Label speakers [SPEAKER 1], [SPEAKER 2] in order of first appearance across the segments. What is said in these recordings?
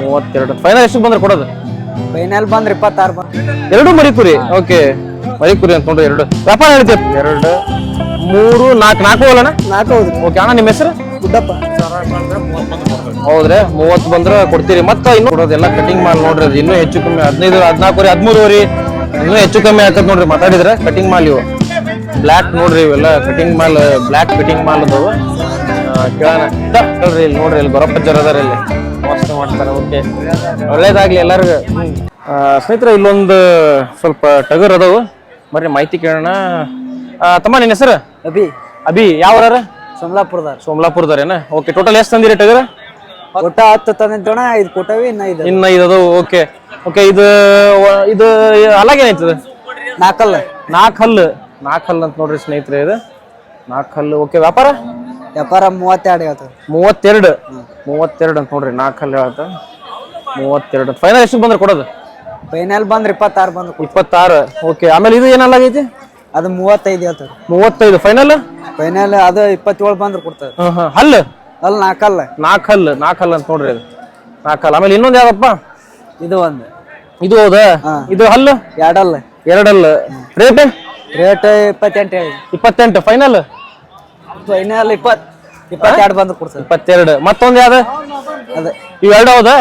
[SPEAKER 1] ಮೂವತ್ತೆರಡು. ಫೈನಲ್ ಎಷ್ಟು ಬಂದ್ರೆ ಕೊಡೋದು?
[SPEAKER 2] ಫೈನಲ್ ಬಂದ್ರೆ ಇಪ್ಪತ್ತಾರು ಬಂದು
[SPEAKER 1] ಎರಡು ಮರಿಕುರಿ? ಓಕೆ ಮರಿಕುರಿ ಅಂತ ನೋಡ್ರಿ ಎರಡು. ವ್ಯಾಪಾರ ಹೇಳ್ತೀವಿ ಎರಡು. ಮೂರು ನಾಲ್ಕು ನಾಲ್ಕು ಅಲ್ಲಣ್ಣ
[SPEAKER 2] ನಾಲ್ಕು ಹೌದ್ರಿ
[SPEAKER 1] ಓಕೆ ಅಣ್ಣ ನಿಮ್ಮ ಹೆಸರು?
[SPEAKER 2] ಗುಡ್ಡಪ್ಪ
[SPEAKER 1] ಹೌದ್ರಿ ಮೂವತ್ತು ಬಂದ್ರೆ ಕೊಡ್ತೀರಿ. ಮತ್ತೆ ಇನ್ನು ಕೊಡೋದೆಲ್ಲ ಕಟಿಂಗ್ ಮಾಲ್ ನೋಡ್ರಿ ಅದು ಇನ್ನೂ ಹೆಚ್ಚು ಕಮ್ಮಿ ಹದಿನೈದು ಹದಿನಾಲ್ಕುವರೆ ಹದಿಮೂರುವರೆ ಇನ್ನೂ ಹೆಚ್ಚು ಕಮ್ಮಿ ಆಗ್ತದೆ ನೋಡ್ರಿ ಮಾತಾಡಿದ್ರೆ ಕಟಿಂಗ್ ಮಾಲ್ ಇವು. ಬ್ಲ್ಯಾಕ್ ನೋಡ್ರಿ ಇವೆಲ್ಲ ಕಟಿಂಗ್ ಮಾಲ್ ಬ್ಲ್ಯಾಕ್ ಕಟಿಂಗ್ ಮಾಲ್ ಅದಾವು. ಕೇಳೋಣ. ನೋಡ್ರಿ ಇಲ್ಲಿ ನೋಡ್ರಿ ಇಲ್ಲಿ ಗೊರಪ್ಪಜ್ಜರ್ ಅದಾರ ಇಲ್ಲಿ. ಮಸ್ತ್ ಮಾಡ್ತಾರೆ ಓಕೆ ಒಳ್ಳೇದಾಗ್ಲಿ ಎಲ್ಲರಿಗೂ. ಸ್ನೇಹಿತರ ಇಲ್ಲೊಂದು ಸ್ವಲ್ಪ ಟಗರ್ ಅದಾವು. ಬರ್ರಿ ಮಾಹಿತಿ ಕೇಳೋಣ. ತಮ್ಮ ನಿನ್ನ ಹೆಸರು?
[SPEAKER 2] ಅಭಿ.
[SPEAKER 1] ಅಭಿ ಯಾವ
[SPEAKER 2] ಸೋಮಲಾಪುರದಾರ
[SPEAKER 1] ಸೋಮಲಾಪುರದಾರೇನ ಓಕೆ ಟೋಟಲ್ ಎಷ್ಟು ತಂದಿರಿ ಟಗರ್?
[SPEAKER 2] ಕೊಟ್ಟ ಹತ್ತು ತಂದಿದ್ದೋಣ ಐದು ಕೊಟ್ಟವಿ ಇನ್ನ ಐದು
[SPEAKER 1] ಇನ್ನ ಓಕೆ. ಓಕೆ ಇದು ಇದು ಅಲಾಗ ಏನೈತದ
[SPEAKER 2] ನಾಲ್ಕಲ್ಲ
[SPEAKER 1] ನಾಲ್ಕು ಹಲ್ಲು ನಾಲ್ಕು ಹಲ್ಲು ಅಂತ ನೋಡ್ರಿ ಸ್ನೇಹಿತರೆ ಇದು. ನಾಲ್ಕು ಹಲ್ಲು ಓಕೆ ವ್ಯಾಪಾರ?
[SPEAKER 2] ವ್ಯಾಪಾರ ಮೂವತ್ತೆರಡು ಹೇಳ್ತದ
[SPEAKER 1] ಮೂವತ್ತೆರಡು? ಮೂವತ್ತೆರಡು ಅಂತ ನೋಡ್ರಿ ನಾಲ್ಕು ಹಲ್ಲು ಹೇಳ್ತ ಮೂವತ್ತೆರಡು ಫೈನಲ್ ಎಷ್ಟು ಬಂದ್ರೆ ಕೊಡೋದು?
[SPEAKER 2] ಫೈನಲ್ ಬಂದ್ರೆ ಇಪ್ಪತ್ತಾರು ಬಂದ್ರೆ
[SPEAKER 1] ಇಪ್ಪತ್ತಾರು. ಓಕೆ ಆಮೇಲೆ ಇದು ಏನಲ್ಲಾಗೈತಿ
[SPEAKER 2] ಅದು ಮೂವತ್ತೈದು ಹೇಳ್ತದೆ
[SPEAKER 1] ಮೂವತ್ತೈದು. ಫೈನಲ್
[SPEAKER 2] ಫೈನಲ್ ಅದು ಇಪ್ಪತ್ತೇಳು ಬಂದ್ರೆ
[SPEAKER 1] ಹಾಂ ಹಾಂ. ಹಲ್ಲು?
[SPEAKER 2] ಅಲ್ಲಿ ನಾಲ್ಕಲ್ಲ
[SPEAKER 1] ನಾಲ್ಕು ಹಲ್ಲು ನಾಲ್ಕು ಹಲ್ಲು ಅಂತ ನೋಡ್ರಿ ಅದು ನಾಲ್ಕು ಹಲ್ಲು ಆಮೇಲೆ ಇನ್ನೊಂದು ಯಾವ್ದಪ್ಪ?
[SPEAKER 2] ಇದು ಒಂದು.
[SPEAKER 1] ಇದು ಹೌದಾ? ಇದು ಹಲ್ಲು?
[SPEAKER 2] ಎರಡಲ್ಲ.
[SPEAKER 1] ಎರಡಲ್ಲ. ರೇಟ್
[SPEAKER 2] ರೇಟ್ ಇಪ್ಪತ್ತೆಂಟು ಹೇಳಿ
[SPEAKER 1] ಇಪ್ಪತ್ತೆಂಟು. ಫೈನಲ್
[SPEAKER 2] ಫೈನಲ್ ಇಪ್ಪತ್ತು ಇಪ್ಪತ್ತೆರಡು ಬಂದ್ರೆ ಕೊಡ್ತಾರೆ
[SPEAKER 1] ಇಪ್ಪತ್ತೆರಡು. ಮತ್ತೊಂದು ಯಾವ್ದು?
[SPEAKER 2] ಅದೇ.
[SPEAKER 1] ಇವೆರಡು ಹೌದಾ?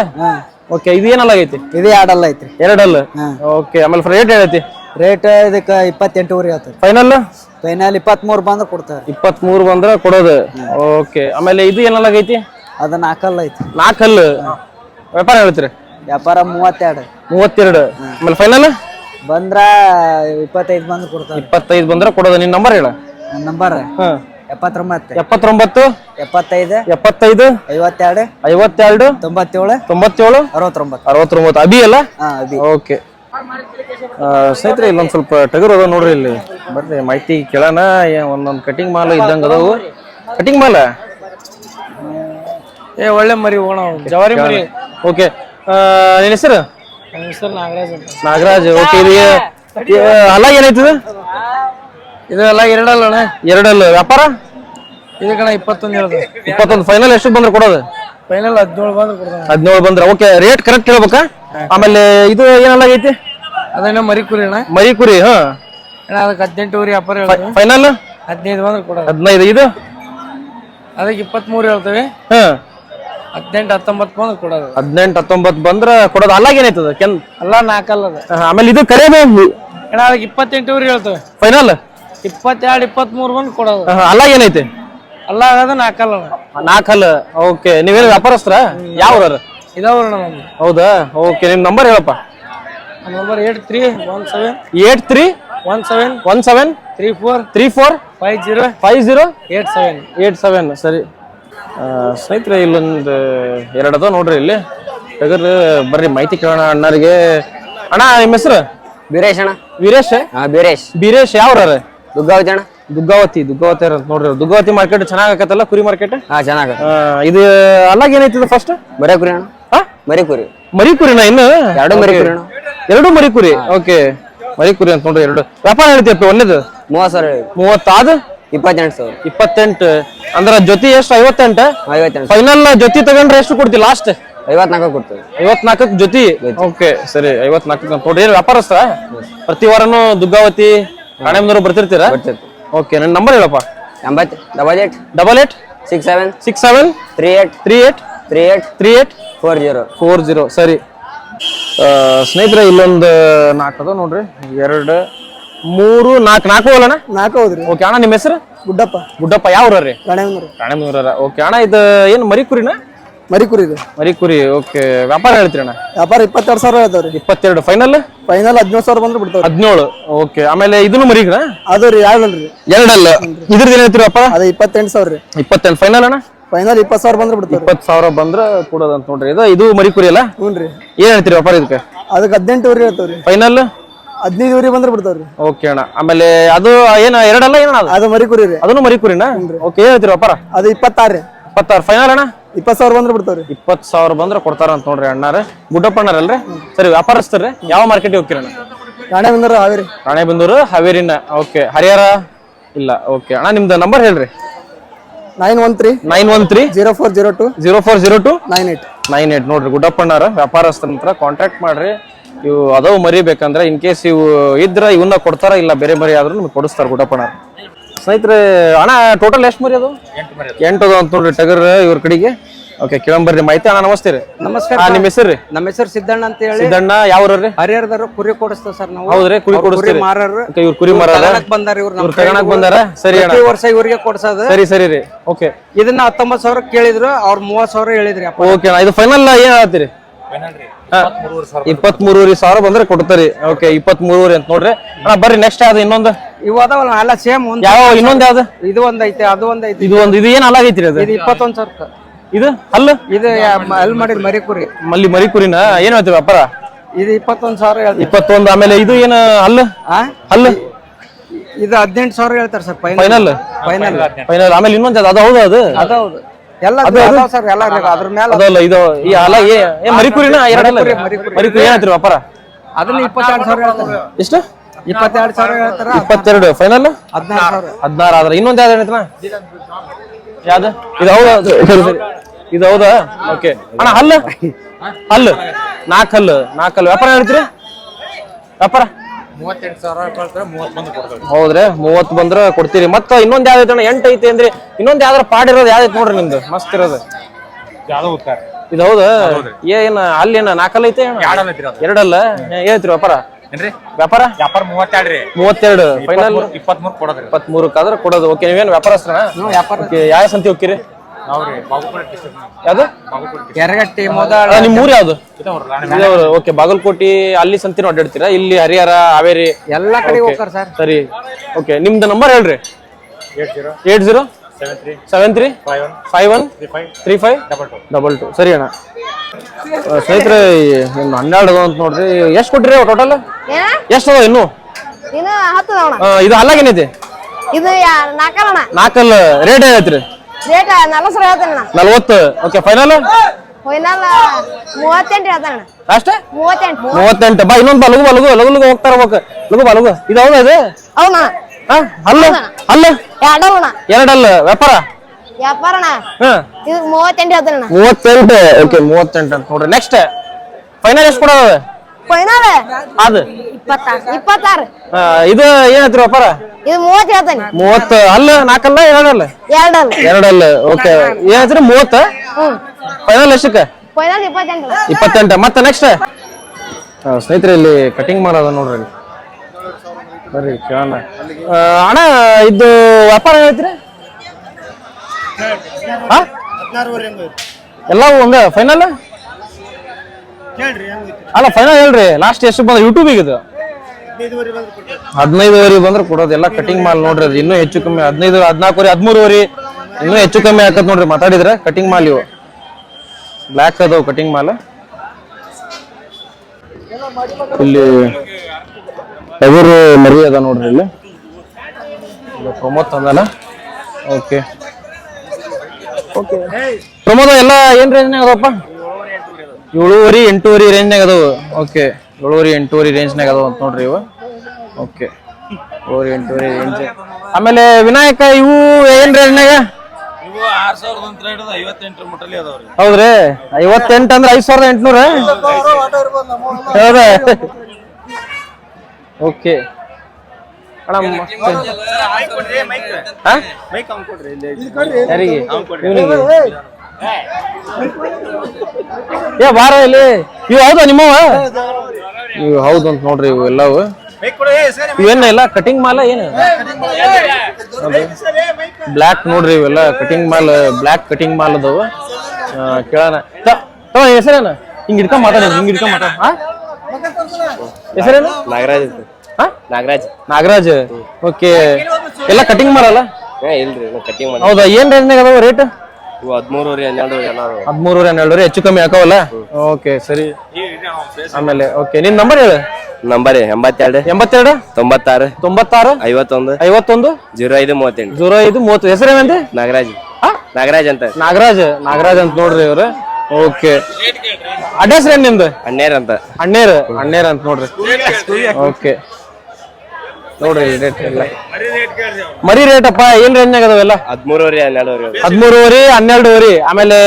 [SPEAKER 1] ಓಕೆ ಇದು ಏನಲ್ಲಾಗೈತಿ
[SPEAKER 2] ಇದು ಎರಡಲ್ಲ ಐತ್ರಿ.
[SPEAKER 1] ಎರಡಲ್ಲ?
[SPEAKER 2] ಹಾ.
[SPEAKER 1] ಓಕೆ ಆಮೇಲೆ ರೇಟ್ ಹೇಳೈತಿ
[SPEAKER 2] ರೇಟ್ ಇದಕ್ಕೆ ಇಪ್ಪತ್ತೆಂಟೂವರೆ
[SPEAKER 1] ಫೈನಲ್
[SPEAKER 2] ಫೈನಲ್ ಇಪ್ಪತ್ಮೂರು ಬಂದ್ರೆ ಕೊಡ್ತಾರೆ
[SPEAKER 1] ಇಪ್ಪತ್ಮೂರು ಬಂದ್ರೆ ಕೊಡೋದು. ಓಕೆ ಆಮೇಲೆ ಇದು ಏನಲ್ಲಾಗೈತಿ
[SPEAKER 2] ಅದು ನಾಲ್ಕಲ್ಲ ಐತಿ
[SPEAKER 1] ನಾಲ್ಕಲ್ಲು. ವ್ಯಾಪಾರ ಹೇಳ್ತೀರಿ?
[SPEAKER 2] ವ್ಯಾಪಾರ ಮೂವತ್ತೆರಡು.
[SPEAKER 1] ಮೂವತ್ತೆರಡು. ಆಮೇಲೆ ಫೈನಲ್
[SPEAKER 2] ಬಂದ್ರ ಇಪ್ಪತ್ತೈದು ಬಂದ್ರೆ ಕೊಡ್ತಾರೆ
[SPEAKER 1] ಇಪ್ಪತ್ತೈದು ಬಂದ್ರೆ ಕೊಡೋದು. ನಿನ್ನ ನಂಬರ್ ಹೇಳ.
[SPEAKER 2] ನಂಬರ್
[SPEAKER 1] ಹಾ.
[SPEAKER 2] ಎಪ್ಪತ್ತೊಂಬತ್ತು.
[SPEAKER 1] ಎಪ್ಪತ್ತೊಂಬತ್ತು
[SPEAKER 2] ಎಪ್ಪತ್ತೈದು
[SPEAKER 1] ಎಪ್ಪತ್ತೈದು
[SPEAKER 2] ಐವತ್ತೆರಡು
[SPEAKER 1] ಐವತ್ತೆರಡು
[SPEAKER 2] ತೊಂಬತ್ತೇಳು
[SPEAKER 1] ತೊಂಬತ್ತೇಳು
[SPEAKER 2] ಅರವತ್ತೊಂಬತ್ತು.
[SPEAKER 1] ಅರವತ್ತೊಂಬತ್ತು. ಅಬಿ ಅಲ್ಲ?
[SPEAKER 2] ಹಾ ಅದಿ
[SPEAKER 1] ಓಕೆ. ಸ್ನೇಹಿತರೆ ಇಲ್ಲೊಂದು ಸ್ವಲ್ಪ ಟಗರ್ ಅದಾವ ನೋಡ್ರಿ ಇಲ್ಲಿ. ಬರ್ರಿ ಮಾಹಿತಿ ಕೇಳೋಣ. ಒಂದೊಂದು ಕಟಿಂಗ್ ಮಾಲ್ ಇದ್ದಂಗೆ ಅದಾವು. ಕಟಿಂಗ್ ಮಾಲ?
[SPEAKER 2] ಏ ಒಳ್ಳೆ ಮರಿ ಹೋಗೋಣ. ಜವಾರಿ ಮರಿ.
[SPEAKER 1] ಓಕೆ ನಿನ್ನ ಹೆಸರು
[SPEAKER 2] ಸರ್ ನಾಗರಾಜ್
[SPEAKER 1] ನಾಗರಾಜ್ ಓಕೆ ಇದು ಅಲ್ಲ ಏನಾಯ್ತದ?
[SPEAKER 2] ಇದೆಲ್ಲ ಎರಡಲ್ಲ ಅಣ್ಣ.
[SPEAKER 1] ಎರಡಲ್ಲ ವ್ಯಾಪಾರ?
[SPEAKER 2] ಇದು ಕಣ ಇಪ್ಪತ್ತೊಂದು ಹೇಳ್ದು.
[SPEAKER 1] ಇಪ್ಪತ್ತೊಂದು ಫೈನಲ್ ಎಷ್ಟು ಬಂದ್ರೆ ಕೊಡೋದು?
[SPEAKER 2] ಫೈನಲ್ ಹದಿನೇಳು ಬಂದ್ರೆ ಕೊಡೋದು
[SPEAKER 1] ಹದಿನೇಳು ಬಂದ್ರೆ ಓಕೆ ರೇಟ್ ಕರೆಕ್ಟ್ ಹೇಳ್ಬೇಕಾ? ಆಮೇಲೆ ಇದು ಏನೆಲ್ಲ
[SPEAKER 2] ಐತಿ? ಅದನ್ನ ಮರಿ ಕುರಿ ಅಣ್ಣ.
[SPEAKER 1] ಮರಿ ಕುರಿ ಹಾ.
[SPEAKER 2] ಅಣ್ಣ ಅದಕ್ಕೆ ಹದಿನೆಂಟೂವರೆ ವ್ಯಾಪಾರ ಹೇಳ್ತೇವೆ
[SPEAKER 1] ಫೈನಲ್
[SPEAKER 2] ಹದಿನೈದು ಬಂದ್ರೆ ಕೊಡೋದು.
[SPEAKER 1] ಹದಿನೈದು ಇದು?
[SPEAKER 2] ಅದಕ್ಕೆ ಇಪ್ಪತ್ಮೂರು ಹೇಳ್ತೇವೆ.
[SPEAKER 1] ಹಾ.
[SPEAKER 2] ಹದಿನೆಂಟು ಹತ್ತೊಂಬತ್ತು ಬಂದ್ರೆ ಕೊಡೋದು.
[SPEAKER 1] ಹದಿನೆಂಟು ಹತ್ತೊಂಬತ್ತು ಬಂದ್ರೆ ಕೊಡೋದು. ಅಲ್ಲಾಗ ಏನಾಯ್ತದ? ಕೆನ್
[SPEAKER 2] ಅಲ್ಲ ನಾಲ್ಕಲ್ಲ
[SPEAKER 1] ಆಮೇಲೆ ಇದು ಕರೆಯದು
[SPEAKER 2] ಅಣ್ಣ ಅದಕ್ಕೆ ಇಪ್ಪತ್ತೆಂಟೂವರೆ ಹೇಳ್ತೇವೆ.
[SPEAKER 1] ಫೈನಲ್
[SPEAKER 2] ಇಪ್ಪತ್ತೆರಡು ಇಪ್ಪತ್ಮೂರು ಬಂದು ಕೊಡೋದು.
[SPEAKER 1] ಅಲ್ಲ ಏನೈತೆ?
[SPEAKER 2] ಅಲ್ಲ ಅದು ನಾಲ್ಕಲ್ಲ
[SPEAKER 1] ನಾಲ್ಕಲ್ಲ ಓಕೆ. ನೀವೇನು ವ್ಯಾಪಾರಸ್ತ್ರ ಯಾವ
[SPEAKER 2] ಇದಾವ್ರ
[SPEAKER 1] ಹೌದಾ? ಓಕೆ ನಿಮ್ ನಂಬರ್ ಹೇಳಪ್ಪ.
[SPEAKER 2] Number eight three one seven.
[SPEAKER 1] Eight three
[SPEAKER 2] one seven.
[SPEAKER 1] One seven
[SPEAKER 2] three four.
[SPEAKER 1] Three four
[SPEAKER 2] five zero.
[SPEAKER 1] Five zero
[SPEAKER 2] eight seven.
[SPEAKER 1] Eight seven ಸರಿ. ಸ್ನೇಹಿತರೆ ಇಲ್ಲೊಂದು ಎರಡು ಅದಾವ ನೋಡ್ರಿ ಇಲ್ಲಿ. ಟಗರ್ ಬರ್ರಿ ಮಾಹಿತಿ ಕೇಳೋಣ ಅಣ್ಣರಿಗೆ. ಅಣ್ಣ ನಿಮ್ಮ ಹೆಸರು?
[SPEAKER 3] ಬೀರೇಶ್ ಅಣ್ಣ.
[SPEAKER 1] ವೀರೇಶ್?
[SPEAKER 3] ಹಾ ಬೀರೇಶ್
[SPEAKER 1] ಬೀರೇಶ್ ಯಾವ್ರ
[SPEAKER 3] ದುಗ್ಗಾವತಿ ಅಣ್ಣ?
[SPEAKER 1] ದುಗ್ಗಾವತಿ ದುಗ್ಗಾವತಿ ನೋಡ್ರಿ ದುಗ್ಗಾವತಿ ಮಾರ್ಕೆಟ್ ಚೆನ್ನಾಗ್ ಆಕತ್ತಲ್ಲ ಕುರಿ ಮಾರ್ಕೆಟ್
[SPEAKER 3] ಹಾ ಚೆನ್ನಾಗ
[SPEAKER 1] ಇದು ಅಲ್ಲಾಗ ಏನೈತಿದ ಫಸ್ಟ್
[SPEAKER 3] ಮರಿಯ ಕುರಿ ಅಣ್ಣ.
[SPEAKER 1] ಹಾ
[SPEAKER 3] ಮರಿ ಕುರಿ.
[SPEAKER 1] ಮರಿ ಕುರಿನ ಇನ್ನು?
[SPEAKER 3] ಎರಡು ಮರಿ ಕುರಿ ಅಣ್ಣ.
[SPEAKER 1] ಎರಡು ಮರಿ ಕುರಿ? ಓಕೆ. ಮರಿ ಕುರಿ ಅಂತ ನೋಡ್ರಿ ಎರಡು. ವ್ಯಾಪಾರ ಹೇಳ್ತೀಯಪ್ಪ ಒಂದೇದು?
[SPEAKER 3] ಮೂವತ್ತು ಸಾವಿರ
[SPEAKER 1] ಮೂವತ್ತಾದ?
[SPEAKER 3] ಇಪ್ಪತ್ತೆಂಟು ಸಾವಿರ.
[SPEAKER 1] ಇಪ್ಪತ್ತೆಂಟು. ಅಂದ್ರ ಜೊತೆ ಎಷ್ಟು? ಐವತ್ತೆಂಟು?
[SPEAKER 3] ಐವತ್ತೆಂಟು.
[SPEAKER 1] ಫೈನಲ್ ಜೊತೆ ತಗೊಂಡ್ರೆ ಎಷ್ಟು ಕೊಡ್ತಿ ಲಾಸ್ಟ್
[SPEAKER 3] ಐವತ್ನಾಲ್ಕು ಕೊಡ್ತೀವಿ.
[SPEAKER 1] ಐವತ್ನಾಲ್ಕಕ್ಕೆ ಜೊತೆ ಓಕೆ ಸರಿ ಐವತ್ನಾಲ್ಕು ನೋಡ್ರಿ. ವ್ಯಾಪಾರಸ್ಥ ಪ್ರತಿ ವಾರನು ದುಗ್ಗಾವತಿ ರಾಣೆಬೆನ್ನೂರು ಬರ್ತಿರ್ತೀರಾ?
[SPEAKER 3] ಬರ್ತಿರ್ತೀವಿ.
[SPEAKER 1] ಓಕೆ ನನ್ನ ನಂಬರ್ ಹೇಳಪ್ಪ.
[SPEAKER 3] ಎಂಬತ್ತು double eight
[SPEAKER 1] double eight
[SPEAKER 3] six seven
[SPEAKER 1] six seven
[SPEAKER 3] three eight
[SPEAKER 1] three eight
[SPEAKER 3] three eight
[SPEAKER 1] three eight
[SPEAKER 3] four zero
[SPEAKER 1] four zero ಸರಿ. ಸ್ನೇಹಿತರೆ ಇಲ್ಲೊಂದು ನಾಲ್ಕು ಅದ ನೋಡ್ರಿ. ಎರಡು ಮೂರು ನಾಲ್ಕು. ನಾಲ್ಕು ಅಲ್ಲಣ್ಣ?
[SPEAKER 2] ನಾಲ್ಕು ಹೌದ್ರಿ.
[SPEAKER 1] ಓಕೆ ಅಣ್ಣ ನಿಮ್ಮ ಹೆಸರು?
[SPEAKER 2] ಗುಡ್ಡಪ್ಪ.
[SPEAKER 1] ಗುಡ್ಡಪ್ಪ ಯಾವ ರೀ
[SPEAKER 2] ಗಣೇಂದ್ರ
[SPEAKER 1] ರಾಣೆಬೆನ್ನೂರ ಓಕೆ ಅಣ್ಣ ಇದು ಏನು ಮರಿ ಕುರಿನ
[SPEAKER 2] ಮರಿ ಕುರಿ ಇದು
[SPEAKER 1] ಮರಿ ಕುರಿ ಓಕೆ. ವ್ಯಾಪಾರ ಹೇಳ್ತೀರಿ ಅಣ್ಣ
[SPEAKER 2] ವ್ಯಾಪಾರ ಇಪ್ಪತ್ತೆರಡು ಸಾವಿರ ಹೇಳ್ತಾವ್ರಿ.
[SPEAKER 1] ಇಪ್ಪತ್ತೆರಡು. ಫೈನಲ್
[SPEAKER 2] ಫೈನಲ್ ಹದಿನೇಳು ಸಾವಿರ ಬಂದ್ರೆ ಬಿಡ್ತಾವ್ರಿ.
[SPEAKER 1] ಹದಿನೇಳು. ಓಕೆ. ಆಮೇಲೆ ಇದನ್ನು ಮರಿಗ್ರ?
[SPEAKER 2] ಅದು ರೀ ಎರಡಲ್ರಿ
[SPEAKER 1] ಎರಡಲ್ಲ. ಇದ್ರದ್ದು ಏನು ವ್ಯಾಪಾರ?
[SPEAKER 2] ಅದು ಇಪ್ಪತ್ತೆಂಟು ಸಾವಿರ ರೀ.
[SPEAKER 1] ಇಪ್ಪತ್ತೆಂಟು. ಫೈನಲ್ ಅಣ್ಣ?
[SPEAKER 2] ಫೈನಲ್ ಇಪ್ಪತ್ತು ಸಾವಿರ ಬಂದ್ರೆ ಬಿಡ್ತಾವ್ರಿ.
[SPEAKER 1] ಇಪ್ಪತ್ತು ಸಾವಿರ ಬಂದ್ರೆ ಕೊಡೋದಂತ ನೋಡ್ರಿ. ಇದು ಇದು ಮರಿ ಕುರಿ ಅಲ್ಲ?
[SPEAKER 2] ಹ್ಞೂ ರೀ.
[SPEAKER 1] ಏನ್ ಹೇಳ್ತೀರಿ ವ್ಯಾಪಾರ ಇದಕ್ಕೆ?
[SPEAKER 2] ಅದಕ್ಕೆ ಹದಿನೆಂಟುವರೆ ಹೇಳ್ತಾವ್ರಿ.
[SPEAKER 1] ಫೈನಲ್
[SPEAKER 2] ಹದಿನೈದುವರೆ ಬಂದ್ರೆ ಬಿಡ್ತಾವ್ರಿ.
[SPEAKER 1] ಓಕೆ ಅಣ್ಣ. ಆಮೇಲೆ ಅದು ಏನ ಎರಡಲ್ಲ ಏನಣ್ಣ ಅದು?
[SPEAKER 2] ಅದು ಮರಿ ಕುರಿ ರೀ.
[SPEAKER 1] ಅದನ್ನು ಮರಿ ಕುರಿನಾ ಓಕೆ ಏನ್ ಹೇಳ್ತೀರಿ ವ್ಯಾಪಾರ?
[SPEAKER 2] ಅದು ಇಪ್ಪತ್ತಾರು ರೀ.
[SPEAKER 1] ಇಪ್ಪತ್ತಾರು. ಫೈನಲ್ ಅಣ್ಣ?
[SPEAKER 2] ಇಪ್ಪತ್ತು ಸಾವಿರ ಬಂದ್ರೆ ಬಿಡ್ತಾವ್ರಿ.
[SPEAKER 1] ಇಪ್ಪತ್ತು ಸಾವಿರ ಬಂದ್ರೆ ಕೊಡ್ತಾರ ಅಂತ ನೋಡ್ರಿ ಅಣ್ಣಾರ. ಗುಡ್ಡಪ್ಪಣ್ಣರಲ್ರಿ? ಸರಿ ವ್ಯಾಪಾರಸ್ಥರ್ರಿ ಯಾವ ಮಾರ್ಕೆಟ್ ಹೋಗ್ತೀರಣ್ಣ?
[SPEAKER 2] ರಾಣೇಬಂದೂರು ಹಾವೇರಿ.
[SPEAKER 1] ರಾಣೆಬೆಂದೂರು ಹಾವೇರಿನ. ಓಕೆ ಹರಿಹರ? ಇಲ್ಲ ಓಕೆ. ಅಣ್ಣ ನಿಮ್ದು ನಂಬರ್ ಹೇಳ್ರಿ.
[SPEAKER 2] Nine one three
[SPEAKER 1] nine one three
[SPEAKER 2] zero four zero two
[SPEAKER 1] zero four zero two
[SPEAKER 2] nine eight.
[SPEAKER 1] Nine eight. ನೋಡ್ರಿ ಗುಡ್ಡಪ್ಪಣ್ಣರ ವ್ಯಾಪಾರಸ್ಥರ ಹತ್ರ ಕಾಂಟ್ಯಾಕ್ಟ್ ಮಾಡ್ರಿ. ಇವು ಅದಾವು ಮರಿಬೇಕಂದ್ರೆ ಇನ್ ಕೇಸ್ ಇವು ಇದ್ರ ಇವನ್ನ ಕೊಡ್ತಾರ ಇಲ್ಲ ಬೇರೆ ಮರಿ ಆದ್ರೂ ನಿಮ್ಗೆ ಕೊಡಿಸ್ತಾರ ಗುಡ್ಡಪ್ಪಣ್ಣಾರ. ಸ್ನೇಹಿತರೆ ಅಣ್ಣ ಟೋಟಲ್ ಎಷ್ಟು ಮರಿ ಅದು? ಎಂಟು ಅದು. ಅಂತ ನೋಡ್ರಿ ಟಗರ್ ಇವ್ರ ಕಡೆಗೆ. ಓಕೆ ಕೇಳಂಬರ್ರಿ ಮಾಹಿತಿ. ಅಣ್ಣ ನಮಸ್ತೆ ರೀ.
[SPEAKER 2] ನಮಸ್ಕಾರ
[SPEAKER 1] ನಿಮ್ಮ ಹೆಸರು ರೀ?
[SPEAKER 2] ನಮ್ಮ ಹೆಸರು ಸಿದ್ದಣ್ಣ ಅಂತ ಹೇಳಿ.
[SPEAKER 1] ಸಿದ್ದಣ್ಣ ಯಾವ್ರಿ
[SPEAKER 2] ಹರಿಹರದವ್ರು ಕುರಿ ಕೊಡಿಸ್ತೇವೆ ಸರ್ ನಾವು.
[SPEAKER 1] ಹೌದ್ರಿ ಕುರಿ ಕೊಡಿಸ್ತೀರಿ.
[SPEAKER 2] ಮಾರರು
[SPEAKER 1] ಇವ್ರು ಕುರಿ ಮಾರಾರ
[SPEAKER 2] ಬಂದಾರ ಇವ್ರು
[SPEAKER 1] ಇವ್ರು ತಗೊಳಕ್ ಬಂದಾರ? ಸರಿ ಅಣ್ಣ.
[SPEAKER 2] ಪ್ರತಿ ವರ್ಷ ಇವ್ರಿಗೆ ಕೊಡ್ಸೋದು.
[SPEAKER 1] ಸರಿ ಸರಿ ರೀ. ಓಕೆ
[SPEAKER 2] ಇದನ್ನ ಹತ್ತೊಂಬತ್ತು ಸಾವಿರ ಕೇಳಿದ್ರು ಅವ್ರು ಮೂವತ್ತು ಸಾವಿರ ಹೇಳಿದ್ರಿ ಅಪ್ಪ.
[SPEAKER 1] ಓಕೆ ಅಣ್ಣ ಇದು ಫೈನಲ್ ಏನ್ ಹೇಳ್ತೀರಿ? ಇಪ್ಪತ್ತ್ ಮೂರುವರೆ ಸಾವಿರ ಬಂದ್ರೆ. ಕೊಡ್ತಾರಿ. ಓಕೆ ಇಪ್ಪತ್ತ್ ಮೂರುವರೆ ಅಂತ ನೋಡ್ರಿ. ಅಣ್ಣ ಬರ್ರಿ ನೆಕ್ಸ್ಟ್ ಯಾವ್ದು? ಇನ್ನೊಂದು?
[SPEAKER 2] ಇವು ಅದಾವಲ್ಲ ಎಲ್ಲ ಸೇಮ್ ಒಂದು
[SPEAKER 1] ಯಾವ ಇನ್ನೊಂದು ಯಾವ್ದು?
[SPEAKER 2] ಇದು ಒಂದ್ ಐತೆ ಅದು ಒಂದ್ ಐತಿ.
[SPEAKER 1] ಇದು ಒಂದು ಇದು ಏನ್ ಐತ್ರಿ ಅದು?
[SPEAKER 2] ಇದು ಇಪ್ಪತ್ತೊಂದ್ ಸಾವಿರ
[SPEAKER 1] ಇದು ಅಲ್ಲ
[SPEAKER 2] ಇದು ಅಲ್ಲಿ ಮಾಡಿದ ಮರಿಕುರಿ.
[SPEAKER 1] ಮಲ್ಲಿ ಮರಿಕುರಿನ? ಏನ್ ಹೇಳ್ತೀವಿ ವ್ಯಾಪಾರ?
[SPEAKER 2] ಇದು ಇಪ್ಪತ್ತೊಂದ್ ಸಾವಿರ ಹೇಳ್ತಾರೆ.
[SPEAKER 1] ಇಪ್ಪತ್ತೊಂದು ಆಮೇಲೆ ಇದು ಏನು
[SPEAKER 2] ಅಲ್ಲ
[SPEAKER 1] ಅಲ್ಲ
[SPEAKER 2] ಇದು ಹದಿನೆಂಟು ಸಾವಿರ ಹೇಳ್ತಾರೆ ಸರ್ ಫೈನಲ್
[SPEAKER 1] ಫೈನಲ್
[SPEAKER 2] ಫೈನಲ್
[SPEAKER 1] ಆಮೇಲೆ ಇನ್ನೊಂದು? ಅದು ಹೌದು ಅದು?
[SPEAKER 2] ಅದೌದು ಎಲ್ಲ ಅದಾವ ಸರ್ ಎಲ್ಲ ಅದ್ರ ಮೇಲೆ
[SPEAKER 1] ಅದಲ್ಲ ಇದು ಈ ಅಲ ಏ ಏ ಎರಡಲ್ಲ ವ್ಯಾಪಾರ?
[SPEAKER 2] ಅದನ್ನ ಇಪ್ಪತ್ತೆರಡು ಸಾವಿರ ಹೇಳ್ತಾರೆ.
[SPEAKER 1] ಎಷ್ಟು?
[SPEAKER 2] ಇಪ್ಪತ್ತೆರಡು ಸಾವಿರ ಹೇಳ್ತಾರ.
[SPEAKER 1] ಇಪ್ಪತ್ತೆರಡು. ಫೈನಲ್
[SPEAKER 2] ಹದಿನಾರು ಸಾವಿರ.
[SPEAKER 1] ಹದಿನಾರು ಆದ್ರೆ. ಇನ್ನೊಂದು ಯಾವ್ದು ಏನೈತನ ಯಾವ್ದು? ಇದು ಹೌದಾ? ಸರಿ ಸರಿ. ಇದು ಹೌದಾ? ಓಕೆ ಅಣ್ಣ ಹಲ್ಲು? ಹಲ್ಲು. ನಾಲ್ಕು ಹಲ್ಲು. ನಾಲ್ಕು ಹಲ್ಲು. ವ್ಯಾಪಾರ ಹೇಳ್ತೀರಿ? ವ್ಯಾಪಾರ? ಹೌದ್ರಿ ಮೂವತ್ ಬಂದ್ರ ಕೊಡ್ತೀರಿ. ಮತ್ತ ಇನ್ನೊಂದ್ ಯಾವ್ದು ಐತಣ್ಣ ಎಂಟು ಐತಿ ಅಂದ್ರೆ. ಇನ್ನೊಂದ್ ಯಾವ್ದಾರ ಪಾಡಿರೋದು ಯಾವ್ದೈತಿ ನೋಡ್ರಿ ನಿಮ್ದು? ಮಸ್ತ್ ಇರೋದು. ಇದು ಹೌದಾ? ಏನ ಅಲ್ಲೇನ ನಾಲ್ಕಲ್ಲ ಐತೆ ಎರಡಲ್ಲ ಏನೈತ್ರಿ ವ್ಯಾಪಾರ? ವ್ಯಾಪಾರ?
[SPEAKER 4] ವ್ಯಾಪಾರ ಮೂವತ್ತೆರಡು. ರೀ
[SPEAKER 1] ಮೂವತ್ತೆರಡು ಫೈನಲ್
[SPEAKER 4] ಇಪ್ಪತ್ಮೂರು ಕೊಡೋದ್ರಿ
[SPEAKER 1] ಇಪ್ಪತ್ಮೂರಕ್ಕಾದ್ರೆ ಕೊಡೋದು. ಓಕೆ ನೀವೇನು ಯಾವ ಸಂತಿ ಹೋಗ್ತೀರಿ? ಯಾವ್ದು?
[SPEAKER 2] ಎರಗಟ್ಟಿ ಮೊದಲ
[SPEAKER 1] ಆ, ನಿಮ್ ಊರ್ ಯಾವ್ದು ಓಕೆ ಬಾಗಲಕೋಟಿ ಅಲ್ಲಿ ಸಂತಿನ ಅಡ್ಡಾಡ್ತೀರಾ? ಇಲ್ಲಿ ಹರಿಹರ ಹಾವೇರಿ?
[SPEAKER 2] ಎಲ್ಲಾ ಕಡೆ ಹೋಗ್ತಾರ ಸರ್.
[SPEAKER 1] ಸರಿ. ಓಕೆ ನಿಮ್ದು ನಂಬರ್ ಹೇಳ್ರಿ.
[SPEAKER 4] Eight zero seven three five one three five double two.
[SPEAKER 1] ಸರಿ ಅಣ್ಣ. ಸ್ನೇಹಿತರೆ ಇನ್ನು ಹನ್ನೆರಡು ಅದಾವ ಅಂತ ನೋಡ್ರಿ. ಎಷ್ಟು ಕೊಟ್ಟಿರಿ ಟೋಟಲ್ ಎಷ್ಟು ಅದ ಇನ್ನು? ಇದು ಅಲ್ಲಾಗೇನೈತಿ
[SPEAKER 5] ಇದು ನಾಲ್ಕಲ್ಲ
[SPEAKER 1] ನಾಲ್ಕಲ್ ರೇಟ್ ಏನೈತ್ರಿ
[SPEAKER 5] ರೇಟ್ ನಲವತ್ತು ಸಾವಿರ ಹೇಳ್ತಾನಣ್ಣ
[SPEAKER 1] ನಲ್ವತ್ತು. ಓಕೆ ಫೈನಲ್
[SPEAKER 5] ಫೈನಲ್ ಮೂವತ್ತೆಂಟು ಹೇಳ್ತಾನಣ್ಣ
[SPEAKER 1] ಅಷ್ಟೇ
[SPEAKER 5] ಮೂವತ್ತೆಂಟು.
[SPEAKER 1] ಮೂವತ್ತೆಂಟು. ಬಾ ಇನ್ನೊಂದು ಬಲಗು ಲಗು ಬಾ ಲಗು ಹೋಗ್ತಾ ಇರ್ಬೇಕು ಲಗು ಬಲಗು ಇದು ಹೌದಾ ಇದು?
[SPEAKER 5] ಹೌದಣ್ಣ.
[SPEAKER 1] ಹಾ ಅಲ್ಲ ಅಲ್ಲ
[SPEAKER 5] ಎರಡಲ್ಲ
[SPEAKER 1] ಎರಡಲ್ಲ. ವ್ಯಾಪಾರ?
[SPEAKER 5] ವ್ಯಾಪಾರ
[SPEAKER 1] ಅಣ್ಣ.
[SPEAKER 5] ಇದು ಮೂವತ್ತೆಂಟು ಹೇಳ್ತಾನಣ್ಣ
[SPEAKER 1] ಮೂವತ್ತೆಂಟು. ಓಕೆ ಮೂವತ್ತೆಂಟು ಅಂತ ನೋಡ್ರಿ. ನೆಕ್ಸ್ಟ್ ಫೈನಲ್ ಎಷ್ಟು ಕೊಡೋದು?
[SPEAKER 5] ಫೈನಲ್
[SPEAKER 1] ಅದು.
[SPEAKER 5] ಇಪ್ಪತ್ತಾರು. ಇಪ್ಪತ್ತಾರು.
[SPEAKER 1] ಇದು ಏನಾಯ್ತು ವ್ಯಾಪಾರ?
[SPEAKER 5] ಇದು ಮೂವತ್ತು ಹೇಳ್ತಾನೆ.
[SPEAKER 1] ಮೂವತ್ತು ಅಲ್ಲ ನಾಲ್ಕಲ್ಲ ಎರಡಲ್ಲ?
[SPEAKER 5] ಎರಡಲ್ಲ.
[SPEAKER 1] ಎರಡಲ್ಲ ಓಕೆ. ಮೂವತ್ತ? ಫೈನಲ್ ಎಷ್ಟಕ್ಕೆ?
[SPEAKER 5] ಫೈನಲ್ ಇಪ್ಪತ್ತೆಂಟು.
[SPEAKER 1] ಇಪ್ಪತ್ತೆಂಟು. ಮತ್ತೆ ನೆಕ್ಸ್ಟ್ ಸ್ನೇಹಿತರೆ ಇಲ್ಲಿ ಕಟಿಂಗ್ ಮಾಡೋದ ನೋಡ್ರಿ ಇಲ್ಲಿ. ಬರ್ರಿ ಕೇಳೋಣ. ಆ, ಅಣ್ಣ ಇದು ವ್ಯಾಪಾರ ಏನೈತ್ರಿ? ಹಾ? ಎಲ್ಲವೂ ಒಂದ? ಫೈನಲ್ ಅಲ್ಲ ಫೈನಲ್ ಹೇಳ್ರಿ. ಲಾಸ್ಟ್ ಎಷ್ಟು ಬಂದ? ಯೂಟ್ಯೂಬಿಗೆ ಇದು ಹದಿನೈದುವರೆ ಬಂದ್ರೆ ಕೊಡೋದು. ಎಲ್ಲ ಕಟಿಂಗ್ ಮಾಲ್ ನೋಡ್ರಿ ಅದು. ಇನ್ನೂ ಹೆಚ್ಚು ಕಮ್ಮಿ ಹದಿನೈದು, ಹದಿನಾಲ್ಕುವರೆ, ಹದಿಮೂರುವರೆ ಇನ್ನೂ ಹೆಚ್ಚು ಕಮ್ಮಿ ಆಕತ್ ನೋಡ್ರಿ ಮಾತಾಡಿದ್ರೆ. ಕಟಿಂಗ್ ಮಾಲ್ ಇವು. ಬ್ಲ್ಯಾಕ್ ಅದಾವ ಕಟಿಂಗ್ ಮಾಲ್. ಇಲ್ಲಿ ಟಗರು ಮರಿ ಅದ ನೋಡ್ರಿ ಇಲ್ಲಿ. ಪ್ರಮೋದ್ ತಂದಲ್ಲ ಓಕೆ ಓಕೆ ಪ್ರಮೋದ, ಎಲ್ಲ ಏನ್ ರೇಂಜ್ನಾಗ ಅದಾವಪ್ಪ? ಏಳುವರೆ, ಎಂಟೂವರೆ ರೇಂಜ್ನಾಗ ಅದಾವ. ಓಕೆ ಏಳುವರೆ, ಎಂಟೂವರೆ ರೇಂಜ್ನಾಗ ಅದಾವ ಅಂತ ನೋಡ್ರಿ ಇವು. ಓಕೆ. ಏಳುವರೆ ಎಂಟೂವರೆ ರೇಂಜ್ ಆಮೇಲೆ ವಿನಾಯಕ ಇವು ಏನ್ ರೇಟ್ನಾಗ
[SPEAKER 4] ಇವು ಆರ್ ಸಾವಿರದ ಒಂದ್ ರೇಟ್ ಐವತ್ತೆಂಟು ಮುಟ್ಟಲಿ ಅದಾವ್ರಿ.
[SPEAKER 1] ಹೌದ್ರಿ. ಐವತ್ತೆಂಟು ಅಂದ್ರೆ ಐದ್ ಸಾವಿರದ ಎಂಟ್ನೂರ? ಹೌದಾ? ಓಕೆ? ಏ ಬಾರ ಇಲ್ಲಿ. ಇವು ಹೌದಾ ನಿಮ್ಮವ ಇವು ಹೌದು ಅಂತ ನೋಡ್ರಿ ಇವು ಎಲ್ಲವು. ಇವೇನ ಎಲ್ಲ ಕಟಿಂಗ್ ಮಾಲ ಏನು? ಬ್ಲ್ಯಾಕ್ ನೋಡ್ರಿ ಇವೆಲ್ಲ ಕಟಿಂಗ್ ಮಾಲ್ ಬ್ಲ್ಯಾಕ್ ಕಟಿಂಗ್ ಮಾಲ್ ಅದಾವ. ಕೇಳೋಣ. ಹೆಸರೇನ? ಹಿಂಗ್ ಇಟ್ಕೊಂಡ್ ಮಾತಾಡೋದು ಹಿಂಗ್ ಇಟ್ಕೊಂಡ್ ಮಾತಾಡ. ಹೆಸರೇನು?
[SPEAKER 3] ನಾಗರಾಜ್
[SPEAKER 1] ಹಾ?
[SPEAKER 3] ನಾಗರಾಜ್.
[SPEAKER 1] ನಾಗರಾಜ್. ಓಕೆ. ಎಲ್ಲ ಕಟಿಂಗ್ ಮಾಡಲ್ಲ
[SPEAKER 3] ಏ ಇಲ್ರಿ ಕಟಿಂಗ್ ಮಾಡಿ
[SPEAKER 1] ಹೌದಾ? ಏನ್ ರೇಟ್ ಅದಾವ ರೇಟ್
[SPEAKER 3] ಇವು ಹನ್ನೆರಡು
[SPEAKER 1] ಹದಿಮೂರು ಹನ್ನೆರಡು ಹೆಚ್ಚು ಕಮ್ಮಿ ಹಾಕವಲ್ಲ? ಓಕೆ ಸರಿ. ಆಮೇಲೆ ಓಕೆ ನಿನ್ ನಂಬರ್ ಹೇಳು.
[SPEAKER 3] ನಂಬರ್ ಎಂಬತ್ತೆರಡು
[SPEAKER 1] ಎಂಬತ್ತೆರಡು?
[SPEAKER 3] ತೊಂಬತ್ತಾರು
[SPEAKER 1] ತೊಂಬತ್ತಾರು?
[SPEAKER 3] ಐವತ್ತೊಂದು
[SPEAKER 1] ಐವತ್ತೊಂದು?
[SPEAKER 3] ಜೀರೋ ಐದು ಮೂವತ್ತೆಂಟು.
[SPEAKER 1] ಜೀರೋ ಐದು ಮೂವತ್ತು ಹೆಸರೇನಂತೆ
[SPEAKER 3] ನಾಗರಾಜ್? ನಾಗರಾಜ್ ಅಂತ.
[SPEAKER 1] ನಾಗರಾಜ್ ನಾಗರಾಜ್ ಅಂತ ನೋಡ್ರಿ ಇವ್ರು. ಓಕೆ. ಅಡ್ರೆಸ್ ಏನ್ ನಿಮ್ದು?
[SPEAKER 3] ಅಣ್ಣೇರ್ ಅಂತ.
[SPEAKER 1] ಅಣ್ಣೇರ್ ಅಣ್ಣೇರ್ ಅಂತ ನೋಡ್ರಿ. ಓಕೆ. ನೋಡ್ರಿ ರೇಟ್ ಎಲ್ಲ. ಮರಿ ರೇಟ್ ಅಪ್ಪ ಏನ್ ರೇಂಜ್ ಆಗದವೆಲ್ಲ
[SPEAKER 3] ಹದಿಮೂರುವರೆ ಹನ್ನೆರಡುವರೆ
[SPEAKER 1] ಹದಿಮೂರುವರೆ ಹನ್ನೆರಡುವರೆ. ಆಮೇಲೆ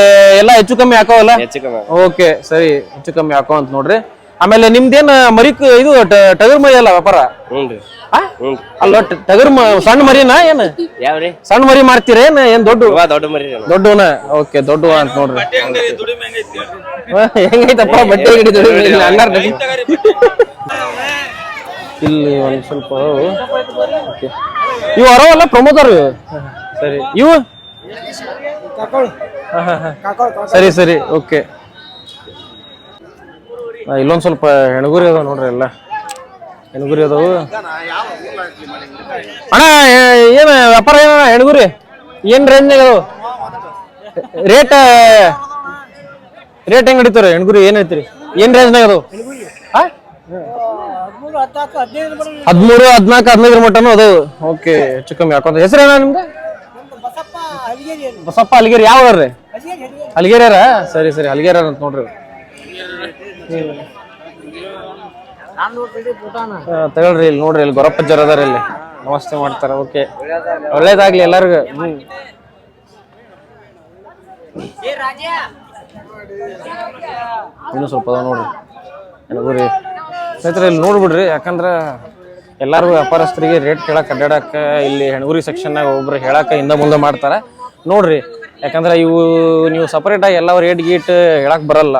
[SPEAKER 1] ಎಲ್ಲ ಹೆಚ್ಚು ಕಮ್ಮಿ ಹಾಕೋವಲ್ಲ?
[SPEAKER 3] ಹೆಚ್ಚು ಕಮ್ಮಿ
[SPEAKER 1] ಓಕೆ ಸರಿ ಹೆಚ್ಚು ಕಮ್ಮಿ ಹಾಕೋ ಅಂತ ನೋಡ್ರಿ. ಆಮೇಲೆ ನಿಮ್ದೇನ್ ಮರಿ ಕ- ಇದು ಟ- ಟಗರ್ ಮರಿ ಅಲ್ಲ ವ್ಯಾಪಾರ?
[SPEAKER 3] ಹ್ಞೂ ರೀ.
[SPEAKER 1] ಆ?
[SPEAKER 3] ಹ್ಞೂ
[SPEAKER 1] ಅಲ್ಲ ಟ- ಟಗರ್ ಮ- ಸಣ್ಣ ಮರಿನಾ ಏನ್?
[SPEAKER 3] ಯಾವ್ರಿ
[SPEAKER 1] ಸಣ್ಣ ಮರಿ ಮಾರ್ತೀರ ಏನ್ ಏನ್ ದೊಡ್ಡ?
[SPEAKER 3] ಇವ ದೊಡ್ಡ ಮರಿ ರೀ
[SPEAKER 1] ದೊಡ್ಡವನ? ಓಕೆ ದೊಡ್ಡವ ಅಂತ ನೋಡ್ರಿ. ಹೆಂಗೈತಪ್ಪ ಬಟ್ಟೆ ಅಂಗಡಿ ದುಡಿಮೆ ಇಲ್ಲ, ಒಂದು ಸ್ವಲ್ಪ ಓಕೆ. ಇವು ಅರವಲ್ಲ ಪ್ರಮೋದರ್ ಸರಿ. ಇವು? ಹಾ, ಹಾ, ಹಾ. ಸರಿ ಸರಿ ಓಕೆ. ಇಲ್ಲೊಂದು ಸ್ವಲ್ಪ ಹೆಣಗುರಿ ಅದಾವ ನೋಡ್ರಿ ಎಲ್ಲ. ಹೆಣಗುರಿ ಅದಾವು. ಅಣ್ಣ ಏನು ವ್ಯಾಪಾರ ಏನ ಹೆಣಗುರಿ? ಏನ್ ರೇಂಜ್ ಅದಾವು? ರೇಟ್ ರೇಟ್ ಹೆಂಗ್ ನಡೀತಾರ ಹೆಣ್ಗುರಿ? ಏನ್ ಐತ್ರಿ? ಏನ್ ರೇಂಜ್ನಾಗ ಅದಾವು? ಆ? ಹದಿಮೂರು ಹದಿನಾಲ್ಕು ಹದಿನೈದರ ಮಟ್ಟನು ಅದು. ಓಕೆ ಹೆಚ್ಚು ಕಮ್ಮಿ ಹಾಕೊಂತ ಹೆಸರೇನ ನಿಮ್ದು? ಬಸಪ್ಪ ಅಲ್ಗೇರಿ ಯಾವ ರೀ? ಅಲ್ಗೇರಿಯಾರ? ಸರಿ ಸರಿ ಅಲ್ಗೇರಿಯಾರ ಅಂತ ನೋಡ್ರಿ. ತಗೊಳ್ರಿ ಇಲ್ಲಿ ನೋಡ್ರಿ ಇಲ್ಲಿ ಗೊರಪ್ಪಜ್ಜರ್ ಅದಾರ ಇಲ್ಲಿ. ನಮಸ್ತೆ ಮಾಡ್ತಾರೆ ಓಕೆ. ಒಳ್ಳೇದಾಗ್ಲಿ ಎಲ್ಲರಿಗೂ. ಇನ್ನೂ ಸ್ವಲ್ಪ ಅದ ನೋಡ್ರಿ. ಎಣಗುರಿ ಸ್ನೇಹಿತರೆ, ಇಲ್ಲಿ ನೋಡ್ಬಿಡ್ರಿ, ಯಾಕಂದ್ರೆ ಎಲ್ಲರೂ ವ್ಯಾಪಾರಸ್ಥರಿಗೆ ರೇಟ್ ಕೇಳಕ್ ಅಡ್ಡಾಡಕ್ಕೆ ಇಲ್ಲಿ ಹೆಣಗುರಿ ಸೆಕ್ಷನ್ನಾಗ ಒಬ್ರು ಹೇಳಕ್ಕೆ ಹಿಂದೆ ಮುಂದೆ ಮಾಡ್ತಾರೆ. ನೋಡ್ರಿ, ಯಾಕಂದ್ರೆ ಇವು ನೀವು ಸಪ್ರೇಟಾಗಿ ಎಲ್ಲ ರೇಟ್ ಗೀಟ್ ಹೇಳಕ್ಕೆ ಬರಲ್ಲ.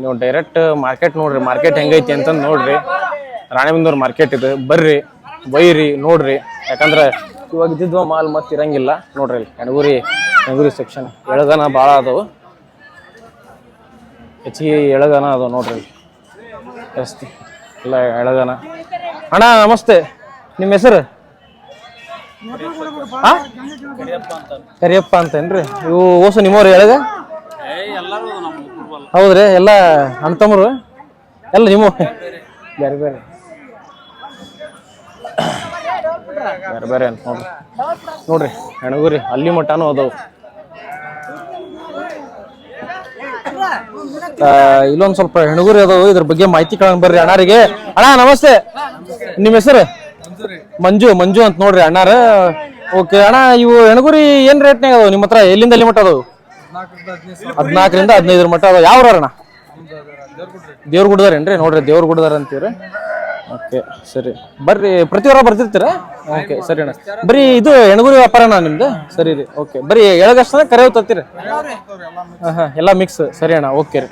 [SPEAKER 1] ನೀವು ಡೈರೆಕ್ಟ್ ಮಾರ್ಕೆಟ್ ನೋಡ್ರಿ ಮಾರ್ಕೆಟ್ ಹೆಂಗೈತಿ ಅಂತಂದು ನೋಡ್ರಿ. ರಾಣಿಬೆಂದೂರು ಮಾರ್ಕೆಟ್ ಇದು. ಬರ್ರಿ, ಬೈರಿ, ನೋಡ್ರಿ. ಯಾಕಂದ್ರೆ ಇವಾಗ ಇದ್ದಿದ್ವ ಮಾಲ್ ಮತ್ತೆ ಇರಂಗಿಲ್ಲ. ನೋಡ್ರಿ ಇಲ್ಲಿ ಹೆಣಗುರಿ ಹೆಣಗುರಿ ಸೆಕ್ಷನ್ ಎಳಗನ ಭಾಳ ಅದಾವು. ಹೆಚ್ಚಿಗೆ ಎಳಗನ ಅದಾವ ನೋಡ್ರಿ. ಜಾಸ್ತಿ. ಎಲ್ಲ ಎಳಗನ. ಅಣ್ಣ, ನಮಸ್ತೆ. ನಿಮ್ಮ ಹೆಸರು? ಆ? ಕರಿಯಪ್ಪ ಅಂತೇನ್ರಿ. ಇವು ಓಸು ನಿಮ್ಮವ್ರು ಎಳಗ? ಹೌದ್ರಿ, ಎಲ್ಲ ಅಣ್ಣ ತಮ್ಮರು? ಎಲ್ಲ ನಿಮ್ಮ ಬೇರೆ ಬೇರೆ. ಬೇರೆ ಬೇರೆ ನೋಡ್ರಿ. ನೋಡ್ರಿ, ಹೆಣಗುರಿ, ಅಲ್ಲಿ ಮಟ್ಟನೂ ಅದಾವು ಆ, ಇಲ್ಲೊಂದ್ ಸ್ವಲ್ಪ ಹೆಣಗುರಿ ಅದಾವ, ಇದ್ರ ಬಗ್ಗೆ ಮಾಹಿತಿ ಕೇಳಂಗ್ ಬರ್ರಿ ಅಣ್ಣಾರಿಗೆ. ಅಣ್ಣ, ನಮಸ್ತೆ. ನಿಮ್ಮ ಹೆಸರು? ಮಂಜು ಮಂಜು ಅಂತ ನೋಡ್ರಿ ಅಣ್ಣಾರ. ಓಕೆ ಅಣ್ಣ, ಇವು ಹೆಣಗುರಿ ಏನ್ ರೇಟ್ನಾಗ ಅದಾವ? ನಿಮ್ಮ ಹತ್ರ ಎಲ್ಲಿಂದ ಎಲ್ಲಿ ಮಟ್ಟ ಅದಾವು? ಹದಿನಾಲ್ಕರಿಂದ ಹದಿನೈದರ ಮಟ್ಟ ಅದಾವ. ಯಾವ ಅಣ್ಣ ದೇವ್ರ ಗುಡ್ದಾರೇನ್ರಿ ನೋಡ್ರಿ ದೇವ್ರ ಗುಡ್ದಾರ ಅಂತೀವ್ರಿ. ಓಕೆ ಸರಿ. ಬರ್ರಿ, ಪ್ರತಿ ವಾರ ಬರ್ತಿರ್ತೀರಾ? ಓಕೆ ಸರಿ ಅಣ್ಣ. ಬರೀ ಇದು ಹೆಣಗುರಿ ವ್ಯಾಪಾರನಾ ನಿಮ್ದು? ಸರಿ ರೀ ಓಕೆ. ಬರೀ ಎಳಗಷ್ಟ ಕರೆ ತತ್ತೀರಿ ಹಾಂ ಹಾಂ ಎಲ್ಲ ಮಿಕ್ಸ್ ಸರಿ ಅಣ್ಣ ಓಕೆ ರೀ.